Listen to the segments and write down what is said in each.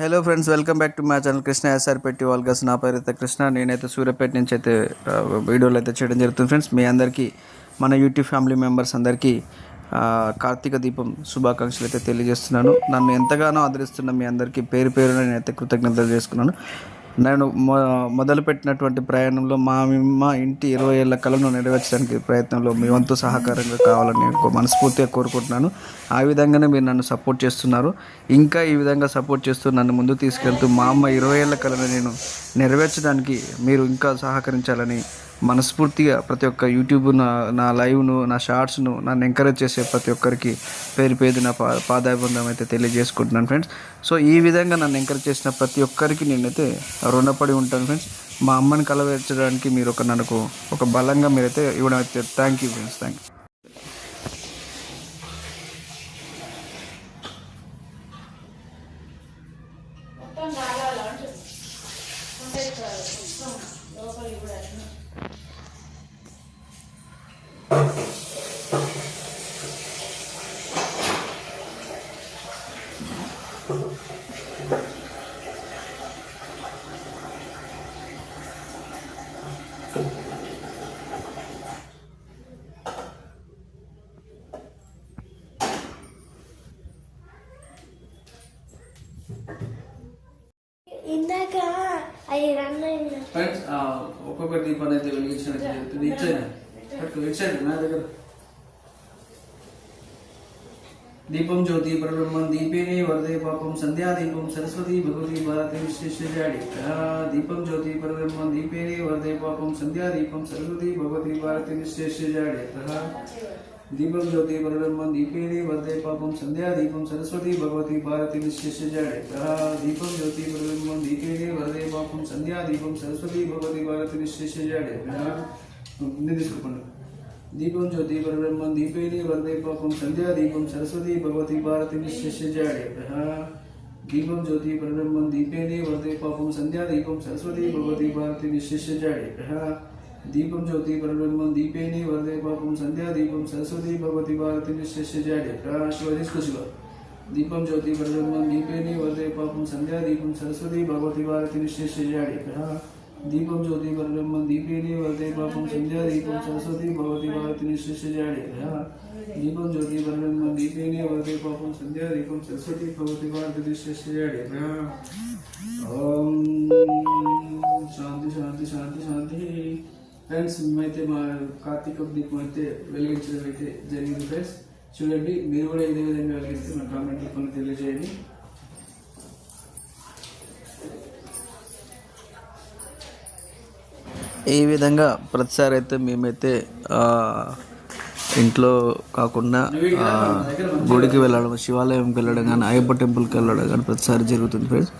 Hello friends welcome back to మా channel Krishna SR పెట్టి vlogs నా పేరు అయితే కృష్ణ నేనైతే సూర్యాపేట నుంచి అయితే వీడియోలు అయితే చేయడం జరుగుతుంది ఫ్రెండ్స్ మీ అందరికీ మన యూట్యూబ్ ఫ్యామిలీ మెంబర్స్ అందరికీ కార్తీక దీపం శుభాకాంక్షలు అయితే తెలియజేస్తున్నాను. నన్ను ఎంతగానో ఆదరిస్తున్న మీ అందరికీ పేరు పేరున నేనైతే కృతజ్ఞతలు చేసుకున్నాను. నేను మొ మొదలుపెట్టినటువంటి ప్రయాణంలో మా మా ఇంటి ఇరవై ఏళ్ళ కళను నెరవేర్చడానికి ప్రయత్నంలో మీ వంతు సహకారంగా కావాలని నేను మనస్ఫూర్తిగా కోరుకుంటున్నాను. ఆ విధంగానే మీరు నన్ను సపోర్ట్ చేస్తున్నారు. ఇంకా ఈ విధంగా సపోర్ట్ చేస్తూ నన్ను ముందు తీసుకెళ్తూ మా అమ్మ ఇరవై ఏళ్ళ కళను నేను నెరవేర్చడానికి మీరు ఇంకా సహకరించాలని మనస్ఫూర్తిగా ప్రతి ఒక్క యూట్యూబ్ నా నా లైవ్ను నా షార్ట్స్ను నన్ను ఎంకరేజ్ చేసే ప్రతి ఒక్కరికి పేరు పేరు నా పా పాదాభివందం అయితే తెలియజేసుకుంటున్నాను ఫ్రెండ్స్. సో ఈ విధంగా నన్ను ఎంకరేజ్ చేసిన ప్రతి ఒక్కరికి నేనైతే రుణపడి ఉంటాను ఫ్రెండ్స్. మా అమ్మని కలవేర్చడానికి మీరు ఒక నాకు ఒక బలంగా మీరైతే ఇవ్వడం అయితే thank you friends thank you ఒక్కొక్క దీపాన్ని అయితే వెలిగించినట్టు జరుగుతుంది ఇచ్చాను పట్టు ఇచ్చాడు నా దగ్గర దీపం జ్యోతి పరబ్రహ్మం దీపేనే వరదే పాపం సంధ్యా దీపం సరస్వతి భగవతి భారతి విశ్వేశ్వరాడి దీపం జ్యోతి పరబ్రహ్మం దీపేనే వరదే పాపం సంధ్యా దీపం సరస్వతి భగవతి భారతి दीपम ज्योति परब्रह्म दीपे वर्धे पापम संध्या दीपम सरस्वती भगवती भारती विश्वेश्य जड़िता दीपम ज्योति परब्रह्म दीपे वर्धे पापम संध्या दीपम सरस्वती भगवती भारती विश्वेश्य जड़िता निधि दीपम ज्योति परब्रह्म दीपे वर्धे पापम संध्या दीपम सरस्वती भगवती भारती विश्वेश्य जड़िता दीपम ज्योति परब्रह्म दीपे वर्धे पापम संध्या दीपम सरस्वती भगवती भारती विश्वेश्य जड़िता दीपम ज्योति परब्रह्म दीपे नी वरदे पापम संध्या दीपम सरस्वती भगवती भारती निश्चय जाडे प्राश्वरिस कुशल दीपम ज्योति परब्रह्म दीपे नी वरदे पापम संध्या दीपम सरस्वती भगवती भारती निश्चय जाडे दीपम ज्योति परब्रह्म दीपे नी वरदे पापम संध्या दीपम सरस्वती भगवती भारती निश्चय जाडे दीपम ज्योति परब्रह्म दीपे नी वरदे पापम संध्या दीपम सरस्वती भगवती भारती निश्चय जाडे ओम। शांति शांति शांति शांति। ఫ్రెండ్స్ మేమైతే మా కార్తీక దీపం అయితే వెలిగించడం అయితే జరిగింది ఫ్రెండ్స్. చూడండి మీరు కూడా ఇదే విధంగా వెలిగిస్తే మా కామెంట్ కొన్ని తెలియజేయండి. ఈ విధంగా ప్రతిసారి అయితే మేమైతే ఇంట్లో కాకుండా గుడికి వెళ్ళడం శివాలయంకి వెళ్ళడం కానీ అయ్యప్ప టెంపుల్కి వెళ్ళడం కానీ ప్రతిసారి జరుగుతుంది ఫ్రెండ్స్.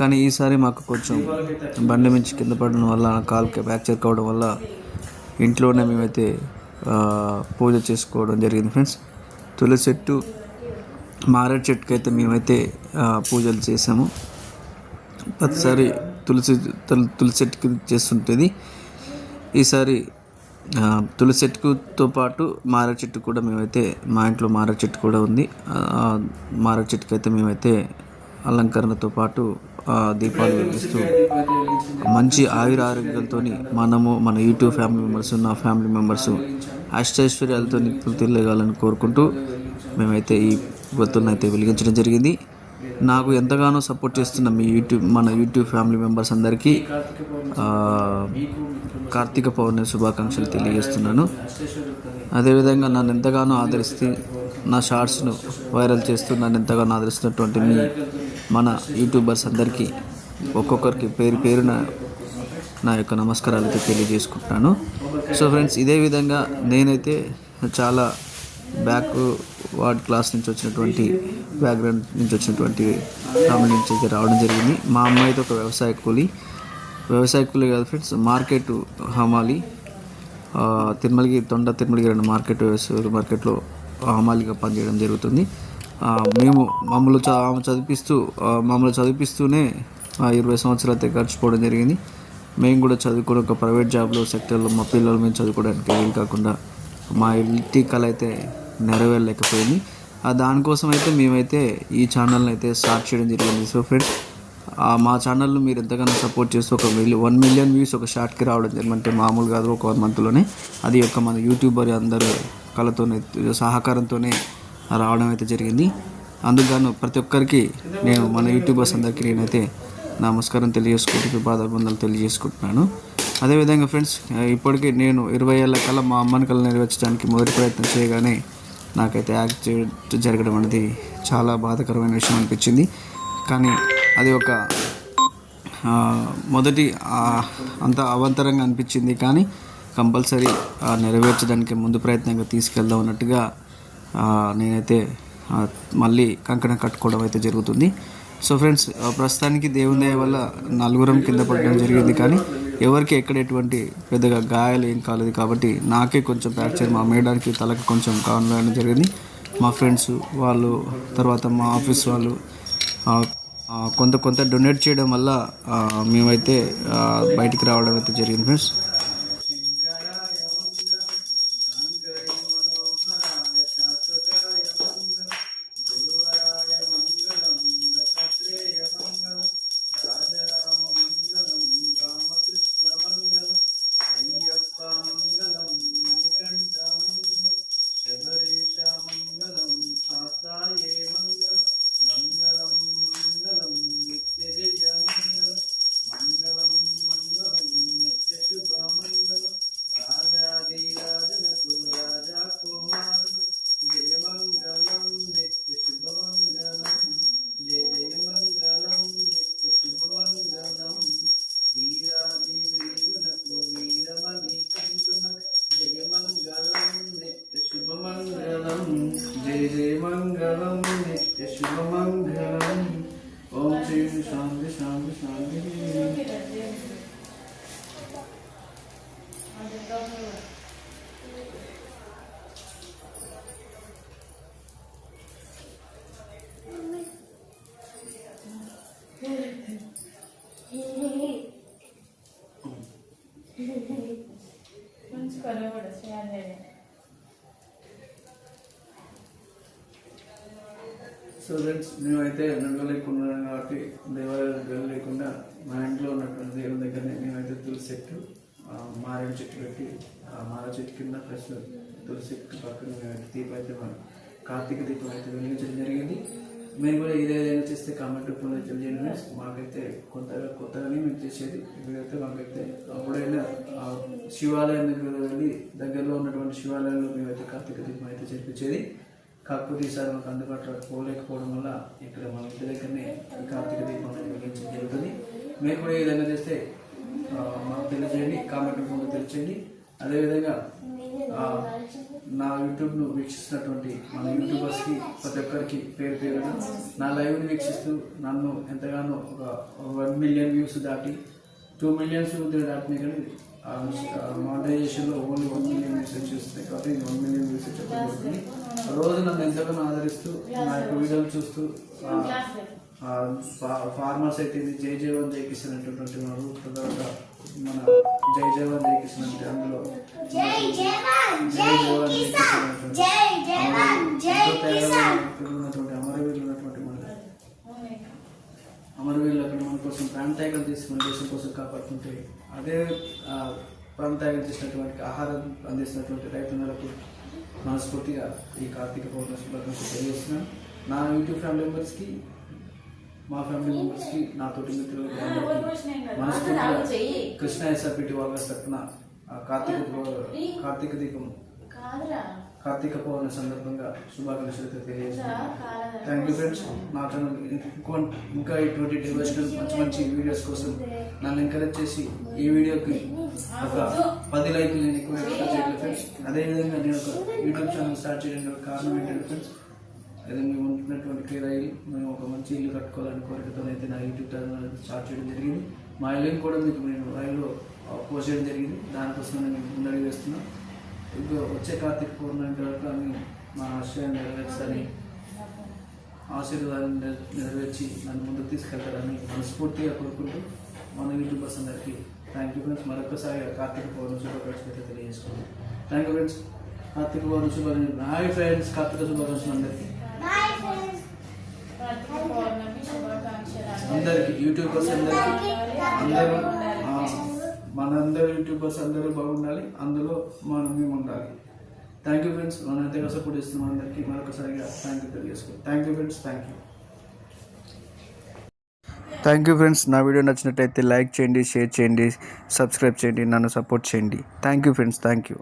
కానీ ఈసారి మాకు కొంచెం బండి మించి కింద పడడం వల్ల కాలుకి ఫ్రాక్చర్ కావడం వల్ల ఇంట్లోనే మేమైతే పూజ చేసుకోవడం జరిగింది ఫ్రెండ్స్. తులసి చెట్టు మారేడు చెట్టుకి అయితే మేమైతే పూజలు చేసాము. ప్రతిసారి తులసి తుల- తులసి చెట్టుకి చేస్తుంటుంది. ఈసారి తులసి చెట్టుతో పాటు మారేడు చెట్టు కూడా మేమైతే మా ఇంట్లో మారేడు చెట్టు కూడా ఉంది. ఆ మారేడు చెట్టుకి అయితే మేమైతే అలంకరణతో పాటు దీపాలు వెలిగిస్తూ మంచి ఆయుర ఆరోగ్యాలతో మనము మన యూట్యూబ్ ఫ్యామిలీ మెంబర్స్ నా ఫ్యామిలీ మెంబర్స్ అష్టైశ్వర్యాలతో నిప్పులు కోరుకుంటూ మేమైతే ఈ వత్తులను అయితే వెలిగించడం జరిగింది. నాకు ఎంతగానో సపోర్ట్ చేస్తున్న మీ యూట్యూబ్ మన యూట్యూబ్ ఫ్యామిలీ మెంబర్స్ అందరికీ కార్తీక పౌర్ణమి శుభాకాంక్షలు తెలియజేస్తున్నాను. అదేవిధంగా నన్ను ఎంతగానో ఆదరిస్తే నా షార్ట్స్ను వైరల్ చేస్తూ నన్ను ఎంతగానో ఆదరిస్తున్నటువంటి మీ మన యూట్యూబర్స్ అందరికీ ఒక్కొక్కరికి పేరు పేరున నా యొక్క నమస్కారాలు తెలియజేసుకుంటున్నాను. సో ఫ్రెండ్స్ ఇదే విధంగా నేనైతే చాలా బ్యాక్ వార్డ్ క్లాస్ నుంచి వచ్చినటువంటి బ్యాక్గ్రౌండ్ నుంచి వచ్చినటువంటి ఫ్యామిలీ నుంచి అయితే రావడం జరిగింది. మా అమ్మ అయితే ఒక వ్యవసాయ కూలి. వ్యవసాయ కూలి కాదు ఫ్రెండ్స్ మార్కెట్ హమాలి. తిరుమలగిరి తొండ తిరుమలగిరి రెండు మార్కెట్ వ్యవసాయ మార్కెట్లో హమాలిగా పనిచేయడం జరుగుతుంది. మేము మమ్మల్ని చ ఆమె చదివిస్తూ మమ్మల్ని చదివిస్తూనే ఇరవై సంవత్సరాలు అయితే గడిచిపోవడం జరిగింది. మేము కూడా చదువుకుని ఒక ప్రైవేట్ జాబ్లో సెక్టర్లో మా పిల్లలు మేము చదువుకోవడానికి వీలు కాకుండా మా ఇంటి కళ అయితే నెరవేరలేకపోయింది. దానికోసం అయితే మేమైతే ఈ ఛానల్ని అయితే స్టార్ట్ చేయడం జరిగింది. సో ఫ్రెండ్స్ మా ఛానల్ను మీరు ఎంతగానో సపోర్ట్ చేస్తూ ఒక మిలియన్ వన్ మిలియన్ వ్యూస్ ఒక షార్ట్కి రావడం జరిగిందంటే మామూలు కాదు ఒక వన్ మంత్లోనే. అది యొక్క మన యూట్యూబర్ అందరూ కళతోనే సహకారంతోనే రావడం అయితే జరిగింది. అందుకు ప్రతి ఒక్కరికి నేను మన యూట్యూబర్స్ అందరికీ నేనైతే నమస్కారం తెలియజేసుకుంటూ పాదాబంధాలు తెలియజేసుకుంటున్నాను. అదేవిధంగా ఫ్రెండ్స్ ఇప్పటికీ నేను ఇరవై ఏళ్ళ కల్లా మా అమ్మని కళ నెరవేర్చడానికి మొదటి ప్రయత్నం చేయగానే నాకైతే యాక్సిడెంట్ జరగడం అనేది చాలా బాధాకరమైన విషయం అనిపించింది. కానీ అది ఒక మొదటి అంత అవంతరంగా అనిపించింది కానీ కంపల్సరీ నెరవేర్చడానికి ముందు ప్రయత్నంగా తీసుకెళ్దాం అన్నట్టుగా నేనైతే మళ్ళీ కంకణం కట్టుకోవడం అయితే జరుగుతుంది. సో ఫ్రెండ్స్ ప్రస్తుతానికి దేవుని దయ వల్ల నలుగురం కింద పడడం జరిగింది కానీ ఎవరికి ఎక్కడ ఎటువంటి పెద్దగా గాయాలు ఏం కాలేదు కాబట్టి నాకే కొంచెం ఫ్రాక్చర్ మా మేడానికి తలకు కొంచెం కావడం జరిగింది. మా ఫ్రెండ్స్ వాళ్ళు తర్వాత మా ఆఫీస్ వాళ్ళు కొంత కొంత డొనేట్ చేయడం వల్ల మేమైతే బయటికి రావడం అయితే జరిగింది ఫ్రెండ్స్ స్టూడెంట్స్ మేమైతే మేమైతే లేకుండా కాబట్టి దేవాలయాలకు లేకుండా మా ఇంట్లో ఉన్నటువంటి దేవుని దగ్గరనే మేమైతే తులసి చెట్టు మారేడు చెట్టు పెట్టి ఆ మార చెట్టు కింద ఫస్ట్ తులసి చెట్టు పక్కన మేమైతే దీపం అయితే మా కార్తీక దీపం అయితే వెలిగించడం జరిగింది. మేము కూడా ఏదైనా చేస్తే కామెంట్ రూపంలో తెలియజేయండి మాకైతే కొత్తగా కొత్తగానే మేము చేసేది. ఇప్పుడైతే మాకైతే అప్పుడైనా శివాలయం దగ్గర వెళ్ళి దగ్గరలో ఉన్నటువంటి శివాలయంలో మేమైతే కార్తీక దీపం అయితే చేపించేది కాకపోతే ఈసారి మనకు అందుబాటులో పోలేకపోవడం వల్ల ఇక్కడ మన ఇంటి దగ్గరనే ఈ కార్తీక దీపం అనేది వెలిగించడం జరుగుతుంది. మీరు కూడా ఏ విధంగా చేస్తే మాకు తెలియజేయండి కామెంట్ రూపంలో తెలియజేయండి అదేవిధంగా నా యూట్యూబ్ను వీక్షిస్తున్నటువంటి మన యూట్యూబర్స్కి ప్రతి ఒక్కరికి పేరు పేరున నా లైవ్ని వీక్షిస్తూ నన్ను ఎంతగానో ఒక వన్ మిలియన్ వ్యూస్ దాటి టూ మిలియన్స్ దాటినాయి కానీ మానిటైజేషన్లో ఓన్లీ వన్ మిలియన్ వ్యూస్ చూస్తున్నాయి కాబట్టి వన్ మిలియన్ వ్యూస్ చెప్పబడుతుంది రోజు నన్ను ఎంతగానో ఆదరిస్తూ నా యొక్క వీడియోలు చూస్తూ ఫార్మర్స్ అయితే ఇది జై జవాన్ జై కిసాన్ అనేటటువంటి వారు తర్వాత మన జై జవాన్ జై కిసాన్ అంటే అందులో జై జవాన్ జై జై కిసాన్ అనేటువంటి జై జవాన్ జై ఎంతో తేడాగా ఉన్నటువంటి అమరవీరులు ఉన్నటువంటి మన అమరవీరులు అక్కడ మన కోసం ప్రాణత్యాగం తీసుకుని దేశం కోసం కాపాడుతుంటే అదే ప్రాణత్యాగం చేసినటువంటి ఆహారం అందిస్తున్నటువంటి రైతులకు మనస్ఫూర్తిగా ఈ కార్తీక పౌర్ణమి శుభాకాంక్షలు తెలియజేస్తున్నాను. నా యూట్యూబ్ ఫ్యామిలీ మెంబర్స్కి మా ఫ్యామిలీ మెంబర్స్కి నా తోటి మిత్రులకి అందరికీ మనస్ఫూర్తిగా కృష్ణ ఎస్ఆర్పిటి వాళ్ళ తరఫున కార్తీక కార్తీక దీపం. కాదురా. కార్తీక పౌర్ణమి సందర్భంగా శుభాకాంక్షలు అయితే తెలియజేస్తున్నాను థ్యాంక్ యూ ఫ్రెండ్స్ నా ఛానల్ ఇంకో ఇంకా ఇటువంటి డివోషనల్ మంచి మంచి వీడియోస్ కోసం నన్ను ఎంకరేజ్ చేసి ఈ వీడియోకి ఒక పది లైక్లు నేను ఎక్కువ ఎక్స్పెక్ట్ చేయలేదు ఫ్రెండ్స్ అదేవిధంగా నేను ఒక యూట్యూబ్ ఛానల్ స్టార్ట్ చేయడానికి కారణం ఏంటంటే ఫ్రెండ్స్ అదే మేము ఉంటున్నటువంటి కేరాయి మేము ఒక మంచి ఇల్లు కట్టుకోవాలని కోరికతో అయితే నా యూట్యూబ్ ఛానల్ స్టార్ట్ చేయడం జరిగింది. మా ఇల్లుని కూడా మీకు నేను లైవ్లో పోస్ట్ చేయడం జరిగింది. దానికోసం నేను ముందడుగు వేస్తున్నాను ఇంకా వచ్చే కార్తీక పౌర్ణమి వరకు అన్ని మా ఆశయాన్ని నెరవేర్చాలని ఆశీర్వాదాన్ని నెర- నెరవేర్చి నన్ను ముందుకు తీసుకెళ్తారని మనస్ఫూర్తిగా కోరుకుంటూ మన యూట్యూబర్స్ అందరికీ థ్యాంక్ యూ ఫ్రెండ్స్ మరొకసారి కార్తీక పౌర్ణమి శుభాకాంక్షలు అయితే తెలియజేసుకున్నాను thank you friends Karthika Pournami శుభాకాంక్షలు. హాయ్ ఫ్రెండ్స్ కార్తీక శుభాకాంక్షలు అందరికీ. అందరికి. యూట్యూబర్స్ అందరికి అందరూ మనందరూ యూట్యూబర్స్ అందరూ బాగుండాలి అందులో మనం మేము ఉండాలి థ్యాంక్ యూ ఫ్రెండ్స్ మనం ఎంతగా సపోర్ట్ ఇస్తున్నాం అందరికీ. మరొకసారిగా thank you తెలియజేసుకో thank you friends thank you thank you friends నా వీడియో నచ్చినట్టయితే లైక్ చేయండి షేర్ చేయండి సబ్స్క్రైబ్ చేయండి నన్ను సపోర్ట్ చేయండి. Thank you friends thank you